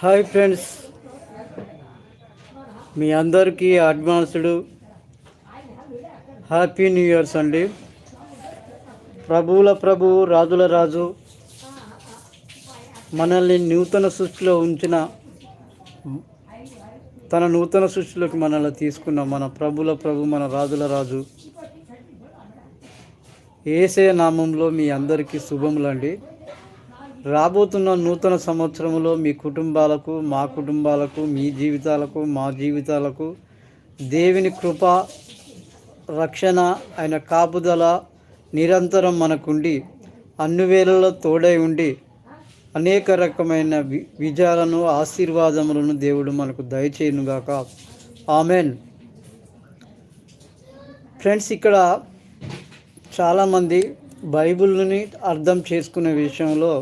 Hi friends. మీ అందరికీ advanced happy new years అండి. ప్రభువుల ప్రభు రాజుల రాజు మనల్ని నూతన సృష్టిలో ఉంచిన తన నూతన సృష్టిలోకి మనల్ని తీసుకున్న మన ప్రభుల ప్రభు మన రాజుల రాజు. ఏసే నామంలో మీ అందరికీ శుభములండి. రాబోతున్న నూతన సంవత్సరంలో మీ కుటుంబాలకు మా కుటుంబాలకు మీ జీవితాలకు మా జీవితాలకు దేవుని కృప రక్షణ ఆయన కాపుదల నిరంతరం మనకుండి అన్ని వేళల్లో తోడై ఉండి అనేక రకమైన వి విజయాలను ఆశీర్వాదములను దేవుడు మనకు దయచేయనుగాక. ఆమెన్. ఫ్రెండ్స్ ఇక్కడ చాలామంది బైబిల్ని అర్థం చేసుకునే విషయంలో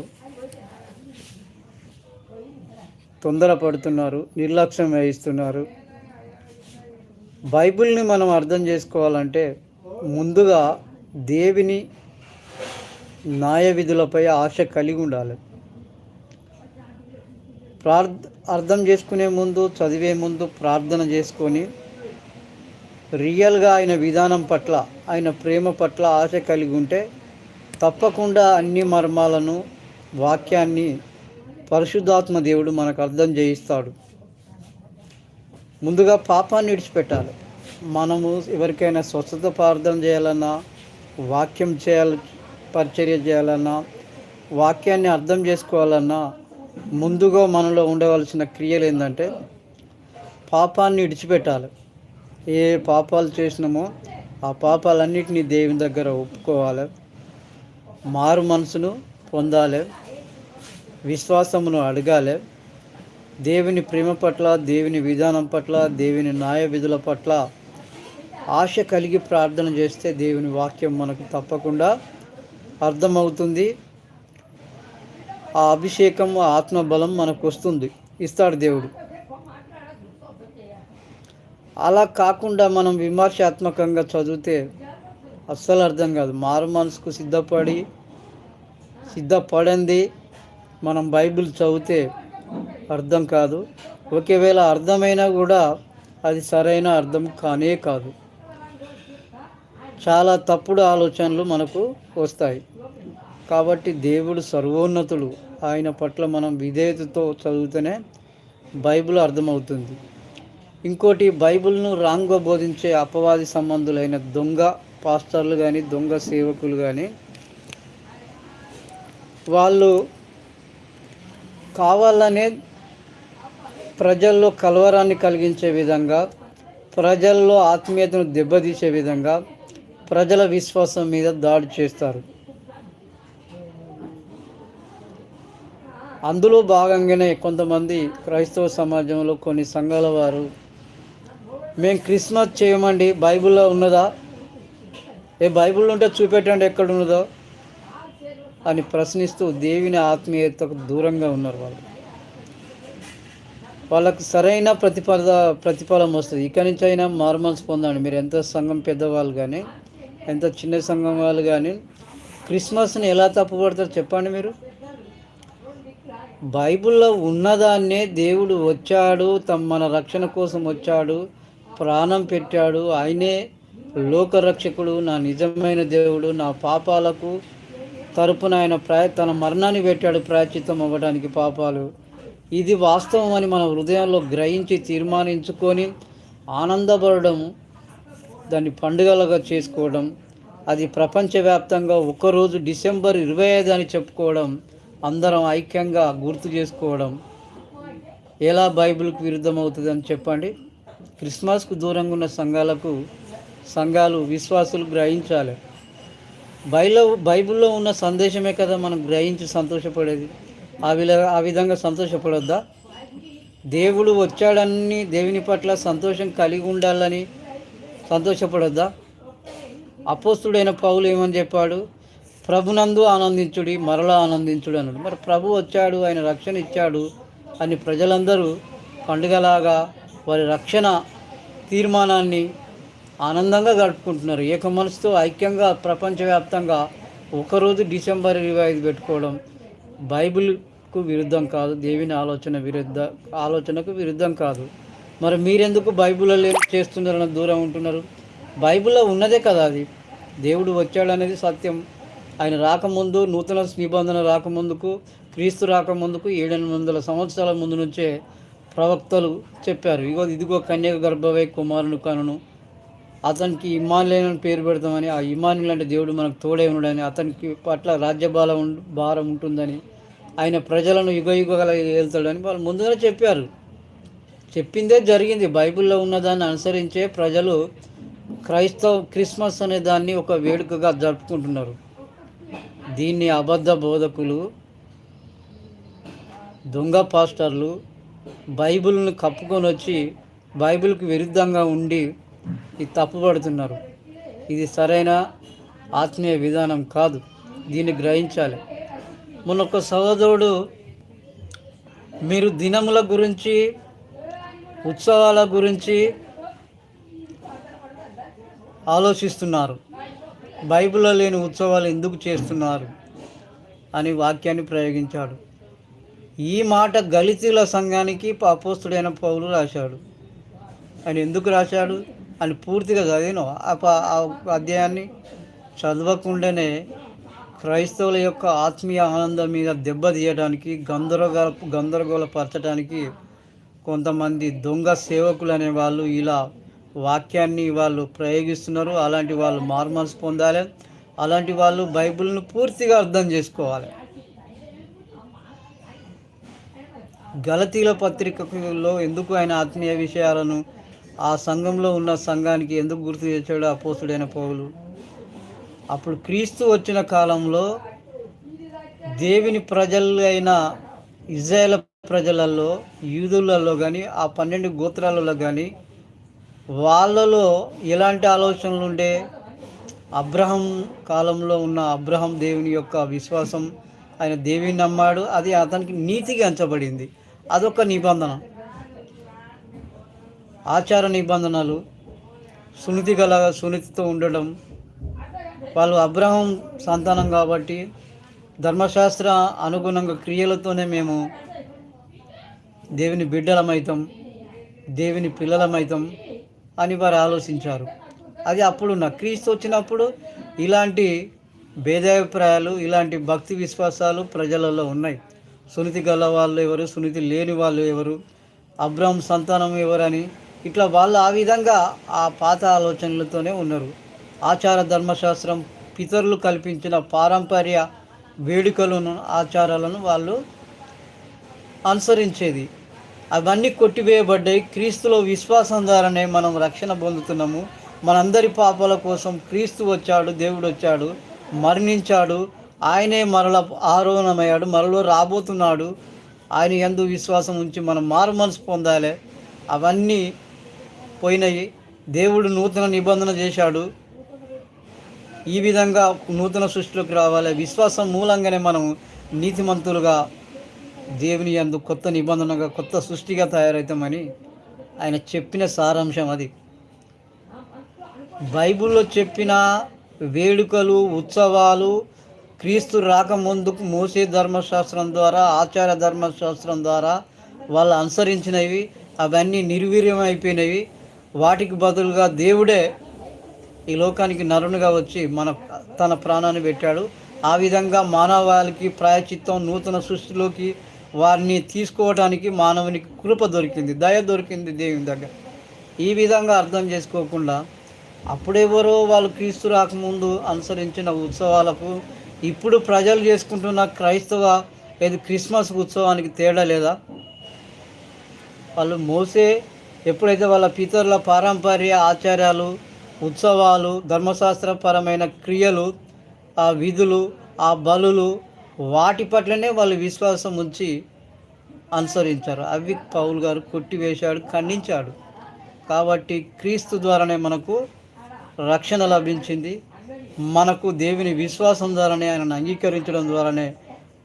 తొందరపడుతున్నారు నిర్లక్ష్యం వహిస్తున్నారు. బైబిల్ని మనం అర్థం చేసుకోవాలంటే ముందుగా దేవిని న్యాయ విధులపై ఆశ కలిగి ఉండాలి. ప్రార్థ అర్థం చేసుకునే ముందు చదివే ముందు ప్రార్థన చేసుకొని రియల్గా ఆయన విధానం పట్ల ఆయన ప్రేమ పట్ల ఆశ కలిగి ఉంటే తప్పకుండా అన్ని మర్మాలను వాక్యాన్ని పరిశుద్ధాత్మ దేవుడు మనకు అర్థం చేయిస్తాడు. ముందుగా పాపాన్ని విడిచిపెట్టాలి. మనము ఎవరికైనా స్వచ్ఛత ప్రార్థన చేయాలన్నా వాక్యం చేయాలి పరిచర్య చేయాలన్నా వాక్యాన్ని అర్థం చేసుకోవాలన్నా ముందుగా మనలో ఉండవలసిన క్రియలు ఏంటంటే పాపాన్ని విడిచిపెట్టాలి. ఏ పాపాలు చేసినామో ఆ పాపాలన్నిటినీ దేవుని దగ్గర ఒప్పుకోవాలి. మారు మనసును పొందాలి. విశ్వాసమును అడగాలి. దేవుని ప్రేమ పట్ల దేవుని విధానం పట్ల దేవుని న్యాయ విధుల పట్ల ఆశ కలిగి ప్రార్థన చేస్తే దేవుని వాక్యం మనకు తప్పకుండా అర్థమవుతుంది. ఆ అభిషేకం ఆ ఆత్మబలం మనకు వస్తుంది. ఇస్తాడు దేవుడు. అలా కాకుండా మనం విమర్శాత్మకంగా చదివితే అస్సలు అర్థం కాదు. మారు మనసుకు సిద్ధపడి సిద్ధపడింది మనం బైబిల్ చదివితే అర్థం కాదు. ఒకవేళ అర్థమైనా కూడా అది సరైన అర్థం కానే కాదు. చాలా తప్పుడు ఆలోచనలు మనకు వస్తాయి. కాబట్టి దేవుడు సర్వోన్నతుడు. ఆయన పట్ల మనం విధేయతతో చదివితేనే బైబిల్ అర్థమవుతుంది. ఇంకోటి బైబిల్ను రాంగ్గా బోధించే అపవాది సంబంధులైన దొంగ పాస్టర్లు కానీ దొంగ సేవకులు కానీ వాళ్ళు కావాలనే ప్రజల్లో కలవరాన్ని కలిగించే విధంగా ప్రజల్లో ఆత్మీయతను దెబ్బతీసే విధంగా ప్రజల విశ్వాసం మీద దాడి చేస్తారు. అందులో భాగంగానే కొంతమంది క్రైస్తవ సమాజంలో కొన్ని సంఘాల వారు మేము క్రిస్మస్ చేయమండి బైబిల్లో ఉన్నదా? ఏ బైబిల్ ఉంటే చూపెట్టండి ఎక్కడ ఉన్నదో. అని ప్రశ్నిస్తూ దేవుని ఆత్మీయతకు దూరంగా ఉన్నారు వాళ్ళు. వాళ్ళకు సరైన ప్రతిపద ప్రతిఫలం వస్తుంది. ఇక్కడి నుంచి అయినా మార్మల్స్ పొందండి. మీరు ఎంత సంఘం పెద్దవాళ్ళు కానీ ఎంత చిన్న సంఘం వాళ్ళు కానీ క్రిస్మస్ని ఎలా తప్పుపడతారు చెప్పండి మీరు? బైబిల్లో ఉన్నదాన్నే దేవుడు వచ్చాడు తమ మన రక్షణ కోసం వచ్చాడు ప్రాణం పెట్టాడు. ఆయనే లోకరక్షకుడు నా నిజమైన దేవుడు నా పాపాలకు తరపున ఆయన ప్రాయ తన మరణాన్ని పెట్టాడు ప్రాయచిత్తం అవ్వడానికి పాపాలు. ఇది వాస్తవం అని మన హృదయంలో గ్రహించి తీర్మానించుకొని ఆనందపడడం దాన్ని పండుగలుగా చేసుకోవడం అది ప్రపంచవ్యాప్తంగా ఒకరోజు డిసెంబర్ ఇరవై ఐదు అని చెప్పుకోవడం అందరం ఐక్యంగా గుర్తు చేసుకోవడం. ఎలా బైబిల్కి విరుద్ధమవుతుంది అని చెప్పండి. క్రిస్మస్కు దూరంగా ఉన్న సంఘాలకు సంఘాలు విశ్వాసులు గ్రహించాలి. బైలో బైబిల్లో ఉన్న సందేశమే కదా మనం గ్రహించి సంతోషపడేది. ఆ విధ ఆ విధంగా సంతోషపడొద్దా? దేవుడు వచ్చాడని దేవుని పట్ల సంతోషం కలిగి ఉండాలని సంతోషపడొద్దా? అపోస్తుడైన పౌలు ఏమని చెప్పాడు? ప్రభునందు ఆనందించుడి మరలా ఆనందించుడు అన్నాడు. మరి ప్రభు వచ్చాడు ఆయన రక్షణ ఇచ్చాడు అని ప్రజలందరూ పండుగలాగా వారి రక్షణ తీర్మానాన్ని ఆనందంగా గడుపుకుంటున్నారు. ఏక మనసుతో ఐక్యంగా ప్రపంచవ్యాప్తంగా ఒకరోజు డిసెంబర్ ఇరవై ఐదు పెట్టుకోవడం బైబిల్కు విరుద్ధం కాదు. దేవుని ఆలోచన విరుద్ధ ఆలోచనకు విరుద్ధం కాదు. మరి మీరెందుకు బైబిల్లో లేని చేస్తున్నారన్న దూరం ఉంటున్నారు? బైబిల్లో ఉన్నదే కదా అది. దేవుడు వచ్చాడనేది సత్యం. ఆయన రాకముందు నూతన నిబంధన రాకముందుకు క్రీస్తు రాకముందుకు ఏడెనిమిది వందల సంవత్సరాల ముందు నుంచే ప్రవక్తలు చెప్పారు. ఇగో ఇదిగో కన్యక గర్భవై కుమారుని కనును. అతనికి ఇమానులేని పేరు పెడతామని ఆ ఇమానులు అంటే దేవుడు మనకు తోడే ఉన్నాడని అతనికి పట్ల రాజ్యబాల భారం ఉంటుందని ఆయన ప్రజలను యుగ యుగాల వెళ్తాడని వాళ్ళు ముందుగా చెప్పారు. చెప్పిందే జరిగింది. బైబిల్లో ఉన్నదాన్ని అనుసరించే ప్రజలు క్రైస్తవ క్రిస్మస్ అనే దాన్ని ఒక వేడుకగా జరుపుకుంటున్నారు. దీన్ని అబద్ధ బోధకులు దొంగ పాస్టర్లు బైబిల్ను కప్పుకొని వచ్చి బైబిల్కి విరుద్ధంగా ఉండి ఇది తప్పుపడుతున్నారు ఇది సరైన ఆత్మీయ విధానం కాదు. దీన్ని గ్రహించాలి. మొన్న ఒక సహోదరుడు మీరు దినముల గురించి ఉత్సవాల గురించి ఆలోచిస్తున్నారు. బైబిల్లో లేని ఉత్సవాలు ఎందుకు చేస్తున్నారు? అని వాక్యాన్ని ప్రయోగించాడు. ఈ మాట గలితీల సంఘానికి పాపోస్తుడైన పౌలు రాశాడు. ఆయన ఎందుకు రాశాడు? అని పూర్తిగా చదివిన ఆ ప- అధ్యాయాన్ని చదవకుండానే క్రైస్తవుల యొక్క ఆత్మీయ ఆనందం మీద దెబ్బతీయడానికి గందరగోళ గందరగోళపరచడానికి కొంతమంది దొంగ సేవకులు అనే వాళ్ళు ఇలా వాక్యాన్ని వాళ్ళు ప్రయోగిస్తున్నారు. అలాంటి వాళ్ళు మార్మల్స్ పొందాలి. అలాంటి వాళ్ళు బైబిల్ను పూర్తిగా అర్థం చేసుకోవాలి. గలతీల పత్రికలో ఎందుకు ఆయన ఆత్మీయ విషయాలను ఆ సంఘంలో ఉన్న సంఘానికి ఎందుకు గుర్తు చేశాడు అపోసుడైన పౌలు? అప్పుడు క్రీస్తు వచ్చిన కాలంలో దేవుని ప్రజలు అయిన ఇజ్రాయేల్ ప్రజలలో యూదులలో కానీ ఆ పన్నెండు గోత్రాలలో కానీ వాళ్ళలో ఎలాంటి ఆలోచనలు ఉండే? అబ్రహం కాలంలో ఉన్న అబ్రహం దేవుని యొక్క విశ్వాసం ఆయన దేవిని నమ్మాడు. అది అతనికి నీతిగా అంచబడింది అదొక నిబంధన. ఆచార నిబంధనలు సునీతి గల సునీతితో ఉండడం. వాళ్ళు అబ్రహం సంతానం కాబట్టి ధర్మశాస్త్ర అనుగుణంగా క్రియలతోనే మేము దేవుని బిడ్డలమైతాం దేవుని పిల్లలమైతాం అని వారు ఆలోచించారు. అది అప్పుడు నా క్రీస్తు వచ్చినప్పుడు ఇలాంటి భేదాభిప్రాయాలు ఇలాంటి భక్తి విశ్వాసాలు ప్రజలలో ఉన్నాయి. సునీతి గల వాళ్ళు ఎవరు సునీతి లేని వాళ్ళు ఎవరు అబ్రహం సంతానం ఎవరని ఇట్లా వాళ్ళు ఆ విధంగా ఆ పాత ఆలోచనలతోనే ఉన్నారు. ఆచార ధర్మశాస్త్రం పితరులు కల్పించిన పారంపర్య వేడుకలను ఆచారాలను వాళ్ళు అనుసరించేది. అవన్నీ కొట్టివేయబడ్డాయి. క్రీస్తులో విశ్వాసం ద్వారానే మనం రక్షణ పొందుతున్నాము. మనందరి పాపాల కోసం క్రీస్తు వచ్చాడు దేవుడు వచ్చాడు మరణించాడు. ఆయనే మరల ఆరోహణమయ్యాడు మరలో రాబోతున్నాడు. ఆయన ఎందు విశ్వాసం ఉంచి మనం మారు మనసు పొందాలి. అవన్నీ పోయినాయి. దేవుడు నూతన నిబంధన చేశాడు. ఈ విధంగా నూతన సృష్టిలోకి రావాలి. విశ్వాసం మూలంగానే మనం నీతిమంతులుగా దేవుని అందు కొత్త నిబంధనగా కొత్త సృష్టిగా తయారవుతామని ఆయన చెప్పిన సారాంశం అది. బైబిల్లో చెప్పిన వేడుకలు ఉత్సవాలు క్రీస్తు రాకముందుకు మోసే ధర్మశాస్త్రం ద్వారా ఆచార ధర్మశాస్త్రం ద్వారా వాళ్ళు అనుసరించినవి. అవన్నీ నిర్వీర్యం అయిపోయినవి వాటికి బదులుగా దేవుడే ఈ లోకానికి నరునిగా వచ్చి మన తన ప్రాణాన్ని పెట్టాడు. ఆ విధంగా మానవాళికి ప్రాయచిత్తం నూతన సృష్టిలోకి వారిని తీసుకోవడానికి మానవునికి కృప దొరికింది దయ దొరికింది దేవుని దగ్గర. ఈ విధంగా అర్థం చేసుకోకుండా అప్పుడెవరో వాళ్ళు క్రీస్తు రాకముందు అనుసరించిన ఉత్సవాలకు ఇప్పుడు ప్రజలు చేసుకుంటున్న క్రైస్తవ ఏది క్రిస్మస్ ఉత్సవానికి తేడా లేదా? వాళ్ళు మోసే ఎప్పుడైతే వాళ్ళ పితరుల పారంపర్య ఆచారాలు ఉత్సవాలు ధర్మశాస్త్రపరమైన క్రియలు ఆ విధులు ఆ బలులు వాటి పట్లనే వాళ్ళు విశ్వాసం ఉంచి అనుసరించారు. అవి పౌల్ గారు కొట్టివేశాడు ఖండించాడు. కాబట్టి క్రీస్తు ద్వారానే మనకు రక్షణ లభించింది. మనకు దేవుని విశ్వాసం ద్వారానే ఆయనను అంగీకరించడం ద్వారానే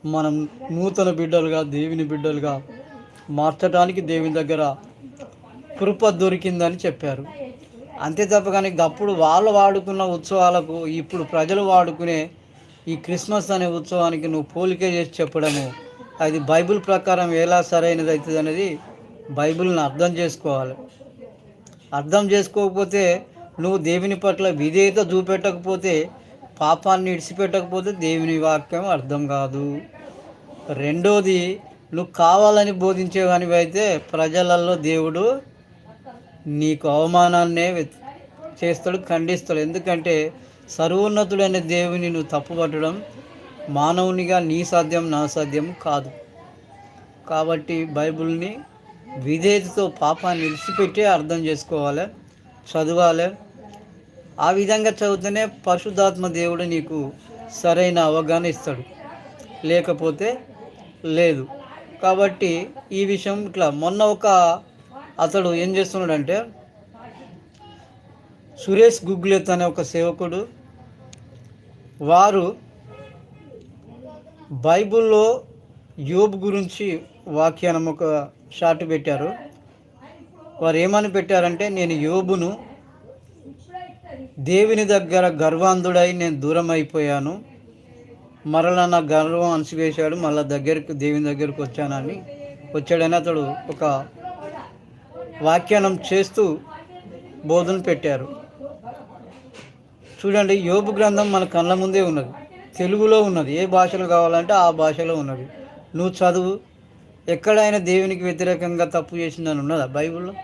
మనం నూతన బిడ్డలుగా దేవుని బిడ్డలుగా మార్చడానికి దేవుని దగ్గర కృప దొరికిందని చెప్పారు. అంతే తప్ప కానీ అప్పుడు వాళ్ళు వాడుకున్న ఉత్సవాలకు ఇప్పుడు ప్రజలు వాడుకునే ఈ క్రిస్మస్ అనే ఉత్సవానికి నువ్వు పోలిక చేసి చెప్పడము అది బైబిల్ ప్రకారం ఎలా సరైనది అవుతుంది అనేది బైబిల్ని అర్థం చేసుకోవాలి. అర్థం చేసుకోకపోతే నువ్వు దేవుని పట్ల విధేయత చూపెట్టకపోతే పాపాన్ని ఇడిచిపెట్టకపోతే దేవుని వాక్యం అర్థం కాదు. రెండోది నువ్వు కావాలని బోధించేవానివి అయితే ప్రజలలో దేవుడు నీకు అవమానాన్నే చేస్తాడు ఖండిస్తాడు. ఎందుకంటే సర్వోన్నతుడైన దేవుని నువ్వు తప్పుపట్టడం మానవునిగా నీ సాధ్యం నా సాధ్యం కాదు. కాబట్టి బైబిల్ని విధేయతతో పాపాన్ని విడిచిపెట్టి అర్థం చేసుకోవాలి చదవాలి. ఆ విధంగా చదివితేనే పరిశుద్ధాత్మ దేవుడు నీకు సరైన అవగాహన ఇస్తాడు. లేకపోతే లేదు. కాబట్టి ఈ విషయం ఇట్లా మొన్న ఒక అతడు ఏం చేస్తున్నాడంటే సురేష్ గుగ్లేత్ అనే ఒక సేవకుడు వారు బైబిల్లో యోబు గురించి వాక్యానం ఒక షాట్ పెట్టారు. వారు ఏమని పెట్టారంటే నేను యోబును దేవుని దగ్గర గర్వాంధుడై నేను దూరం అయిపోయాను మరలా నా గర్వం అణిచివేశాడు మళ్ళా దగ్గరికి దేవుని దగ్గరికి వచ్చానని వచ్చాడని అతడు ఒక వ్యాఖ్యానం చేస్తూ బోధన పెట్టారు. చూడండి యోపు గ్రంథం మన కళ్ళ ముందే ఉన్నది. తెలుగులో ఉన్నది. ఏ భాషలో కావాలంటే ఆ భాషలో ఉన్నది. నువ్వు చదువు. ఎక్కడైనా దేవునికి వ్యతిరేకంగా తప్పు చేసిందని ఉన్నదా బైబిల్లో?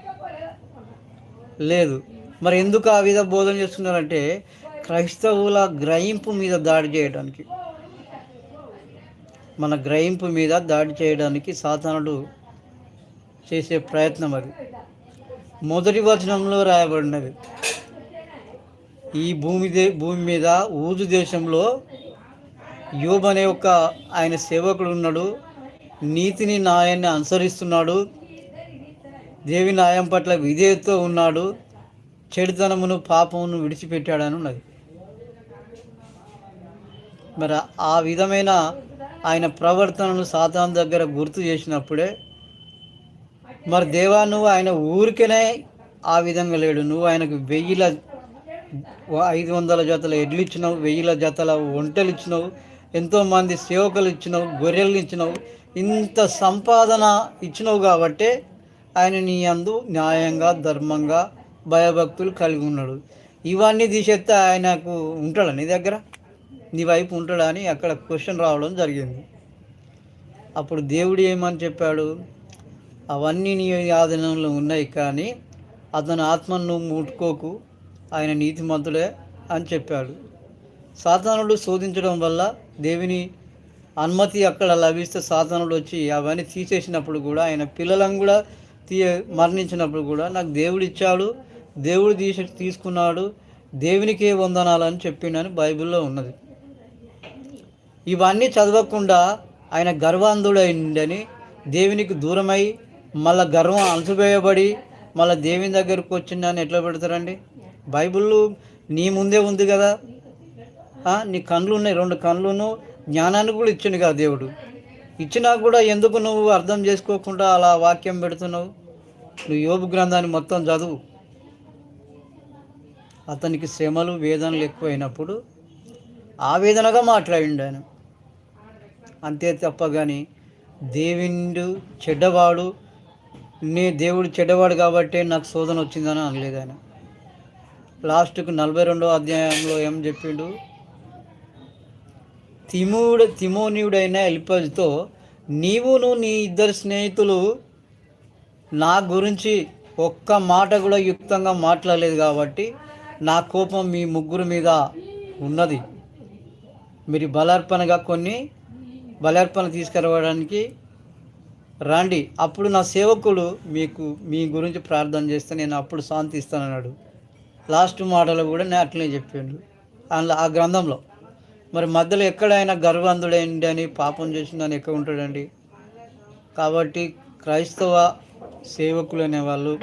లేదు. మరి ఎందుకు ఆ విధ బోధన చేస్తున్నారంటే క్రైస్తవుల గ్రహింపు మీద దాడి చేయడానికి. మన గ్రహింపు మీద దాడి చేయడానికి సాతానుడు చేసే ప్రయత్నం అది. మొదటి వచనంలో రాయబడినది. ఈ భూమి దే భూమి మీద ఊజు దేశంలో యోబ్ అనే ఒక ఆయన సేవకుడు ఉన్నాడు. నీతిని న్యాయాన్ని అనుసరిస్తున్నాడు. దేవి న్యాయం పట్ల విధేయతో ఉన్నాడు. చెడుతనమును పాపమును విడిచిపెట్టాడని ఉన్నది. మరి ఆ విధమైన ఆయన ప్రవర్తనను సాతాన్ దగ్గర గుర్తు చేసినప్పుడే మరి దేవా నువ్వు ఆయన ఊరికనే ఆ విధంగా లేడు. నువ్వు ఆయనకు వెయ్యిల ఐదు వందల జతల ఎడ్లు ఇచ్చినావు వెయ్యిల జతల ఒంటెలు ఇచ్చినావు ఎంతోమంది సేవకులు ఇచ్చినావు గొర్రెలు ఇచ్చినావు ఇంత సంపాదన ఇచ్చినావు కాబట్టే ఆయన నీ అందు న్యాయంగా ధర్మంగా భయభక్తులు కలిగి ఉన్నాడు. ఇవన్నీ తీసేస్తే ఆయనకు ఉంటాడా నీ దగ్గర? నీ వైపు ఉంటాడా అని అక్కడ క్వశ్చన్ రావడం జరిగింది. అప్పుడు దేవుడు ఏమని చెప్పాడు? అవన్నీ నీ ఆధీనంలో ఉన్నాయి కానీ అతని ఆత్మను ముట్టుకోకు. ఆయన నీతిమంతుడే అని చెప్పాడు. సాతానుడు శోధించడం వల్ల దేవుని అనుమతి అక్కడ లభిస్తే సాతానుడు వచ్చి అవన్నీ తీసేసినప్పుడు కూడా ఆయన పిల్లలను కూడా తీ మరణించినప్పుడు కూడా నాకు దేవుడు ఇచ్చాడు దేవుడు తీసి తీసుకున్నాడు దేవునికే వందనాలని చెప్పిండని బైబిల్లో ఉన్నది. ఇవన్నీ చదవకుండా ఆయన గర్వాంధుడైండని దేవునికి దూరమై మళ్ళా గర్వం అణచివేయబడి మళ్ళీ దేవుని దగ్గరకు వచ్చిందని ఎట్లా పెడతారండి? బైబిల్ నీ ముందే ఉంది కదా. నీ కళ్ళు ఉన్నాయి రెండు కళ్ళును జ్ఞానాన్ని కూడా ఇచ్చిండు కదా దేవుడు. ఇచ్చినా కూడా ఎందుకు నువ్వు అర్థం చేసుకోకుండా అలా వాక్యం పెడుతున్నావు? నువ్వు యోగు గ్రంథాన్ని మొత్తం చదువు. అతనికి శ్రమలు వేదనలు ఎక్కువైనప్పుడు ఆవేదనగా మాట్లాడిండు ఆయన. అంతే తప్ప కానీ దేవుడు చెడ్డవాడు నీ దేవుడు చెడ్డవాడు కాబట్టే నాకు శోధన వచ్చిందని అనలేదు ఆయన. లాస్ట్కు నలభై రెండో అధ్యాయంలో ఏం చెప్పిండు? తిమూడు తిమోనియుడైన ఎలిపజ్తో నీవును నీ ఇద్దరు స్నేహితులు నా గురించి ఒక్క మాట కూడా యుక్తంగా మాట్లాడలేదు కాబట్టి నా కోపం మీ ముగ్గురు మీద ఉన్నది. మీరు బలార్పణగా కొన్ని బలార్పణ తీసుకురావడానికి రండి అప్పుడు నా సేవకుడు మీకు మీ గురించి ప్రార్థన చేస్తే నేను అప్పుడు శాంతి ఇస్తానన్నాడు. లాస్ట్ మాటలో కూడా నేను అట్లనే చెప్పిండు. అందులో ఆ గ్రంథంలో మరి మధ్యలో ఎక్కడైనా గర్వంధుడైండి అని పాపం చేసిందని ఎక్కడ ఉంటాడండి? కాబట్టి క్రైస్తవ సేవకులు అనేవాళ్ళు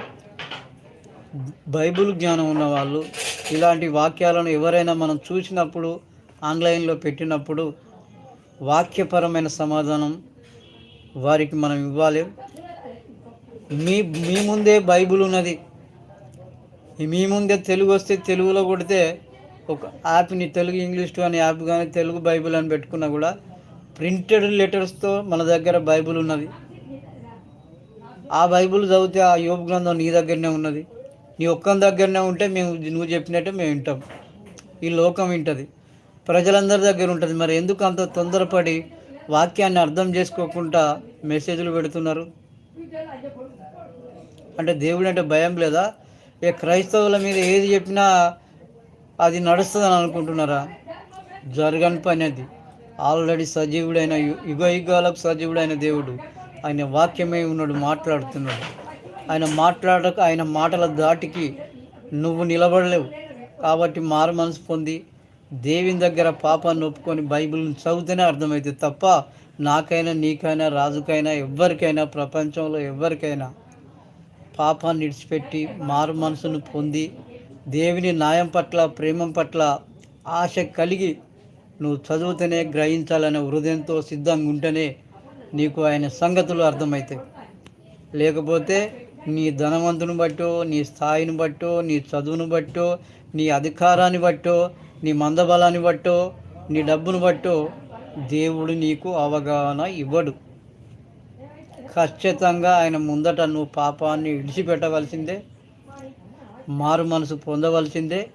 బైబిల్ జ్ఞానం ఉన్నవాళ్ళు ఇలాంటి వాక్యాలను ఎవరైనా మనం చూసినప్పుడు ఆన్లైన్లో పెట్టినప్పుడు వాక్యపరమైన సమాధానం వారికి మనం ఇవ్వాలి. మీ మీ ముందే బైబిల్ ఉన్నది. మీ ముందే తెలుగు వస్తే తెలుగులో కొడితే ఒక యాప్ని తెలుగు ఇంగ్లీష్ టు అనే యాప్ కానీ తెలుగు బైబిల్ అని పెట్టుకున్నా కూడా ప్రింటెడ్ లెటర్స్తో మన దగ్గర బైబిల్ ఉన్నది. ఆ బైబిల్ చదివితే ఆ యోగ గ్రంథం నీ దగ్గరనే ఉన్నది. నీ ఒక్క దగ్గరనే ఉంటే మేము నువ్వు చెప్పినట్టే మేము వింటాం. ఈ లోకం వింటది. ప్రజలందరి దగ్గర ఉంటుంది. మరి ఎందుకు అంత తొందరపడి వాక్యాన్ని అర్థం చేసుకోకుండా మెసేజ్లు పెడుతున్నారు. అంటే దేవుడు అంటే భయం లేదా? ఏ క్రైస్తవుల మీద ఏది చెప్పినా అది నడుస్తుందని అనుకుంటున్నారా? జరగని పని అది. ఆల్రెడీ సజీవుడైన యు- యుగ యుగాలకు సజీవుడైన దేవుడు ఆయన వాక్యమే ఉన్నాడు మాట్లాడుతున్నాడు. ఆయన మాట్లాడక ఆయన మాటల దాటికి నువ్వు నిలబడలేవు. కాబట్టి మారు మనసు పొంది దేవుని దగ్గర పాపాన్ని ఒప్పుకొని బైబిల్ని చదివితేనే అర్థమవుతుంది తప్ప నాకైనా నీకైనా రాజుకైనా ఎవ్వరికైనా ప్రపంచంలో ఎవ్వరికైనా పాపాన్ని విడిచిపెట్టి మారు మనసును పొంది దేవుని న్యాయం పట్ల ప్రేమం పట్ల ఆశ కలిగి నువ్వు చదువుతూనే గ్రహించాలనే హృదయంతో సిద్ధంగా ఉంటేనే నీకు ఆయన సంగతులు అర్థమవుతాయి లేకపోతే నీ ధనవంతుని బట్టో నీ స్థాయిని బట్టో నీ చదువును బట్టో నీ అధికారాన్ని బట్టో నీ మందబలాన్ని బట్టో నీ డబ్బును బట్టో దేవుడు నీకు అవగాహన ఇవ్వడు. ఖచ్చితంగా ఆయన ముందట నువ్వు పాపాన్ని విడిచిపెట్టవలసిందే మారు మనసు పొందవలసిందే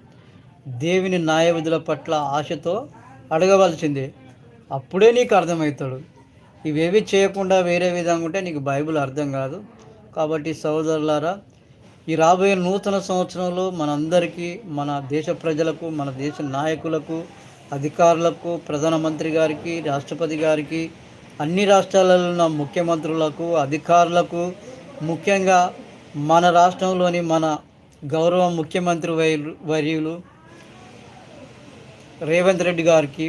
దేవుని న్యాయవిధుల పట్ల ఆశతో అడగవలసిందే. అప్పుడే నీకు అర్థమవుతాడు. ఇవేవి చేయకుండా వేరే విధంగా ఉంటే నీకు బైబిల్ అర్థం కాదు. కాబట్టి సహోదరులారా ఈ రాబోయే నూతన సంవత్సరంలో మనందరికీ మన దేశ ప్రజలకు మన దేశ నాయకులకు అధికారులకు ప్రధానమంత్రి గారికి రాష్ట్రపతి గారికి అన్ని రాష్ట్రాలలో ఉన్న ముఖ్యమంత్రులకు అధికారులకు ముఖ్యంగా మన రాష్ట్రంలోని మన గౌరవ ముఖ్యమంత్రి వర్యులు రేవంత్ రెడ్డి గారికి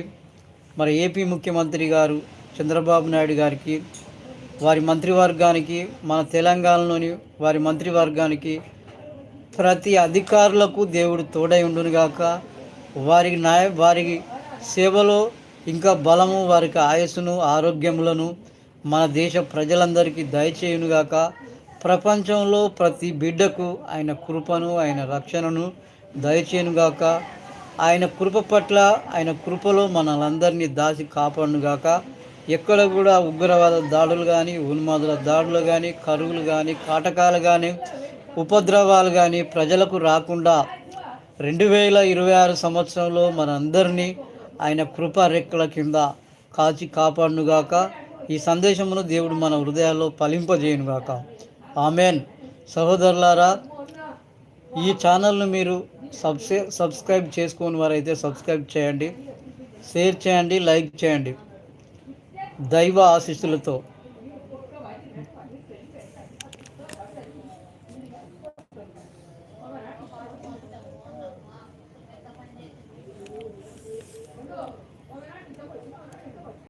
మరి ఏపీ ముఖ్యమంత్రి గారు చంద్రబాబు నాయుడు గారికి వారి మంత్రివర్గానికి మన తెలంగాణలోని వారి మంత్రివర్గానికి ప్రతి అధికారులకు దేవుడు తోడై ఉండునుగాక. వారికి న్యాయ వారి సేవలో ఇంకా బలము వారికి ఆయుస్సును ఆరోగ్యములను మన దేశ ప్రజలందరికీ దయచేయునుగాక. ప్రపంచంలో ప్రతి బిడ్డకు ఆయన కృపను ఆయన రక్షణను దయచేయునుగాక. ఆయన కృప పట్ల ఆయన కృపలో మనలందరినీ దాచి కాపాడునుగాక. ఎక్కడ కూడా ఉగ్రవాద దాడులు కానీ ఉన్మాదుల దాడులు కానీ కరువులు కానీ కాటకాలు కానీ ఉపద్రవాలు కానీ ప్రజలకు రాకుండా రెండు వేల ఇరవై ఆరు సంవత్సరంలో మనందరినీ ఆయన కృప రెక్కల కింద కాచి కాపాడునుగాక. ఈ సందేశమును దేవుడు మన హృదయాల్లో ఫలింపజేయునుగాక. ఆమెన్. సహోదరులారా ఈ ఛానల్ను మీరు సబ్స్క్రైబ్ చేసుకోని వారైతే సబ్స్క్రైబ్ చేయండి షేర్ చేయండి లైక్ చేయండి. దైవ ఆశీస్సులతో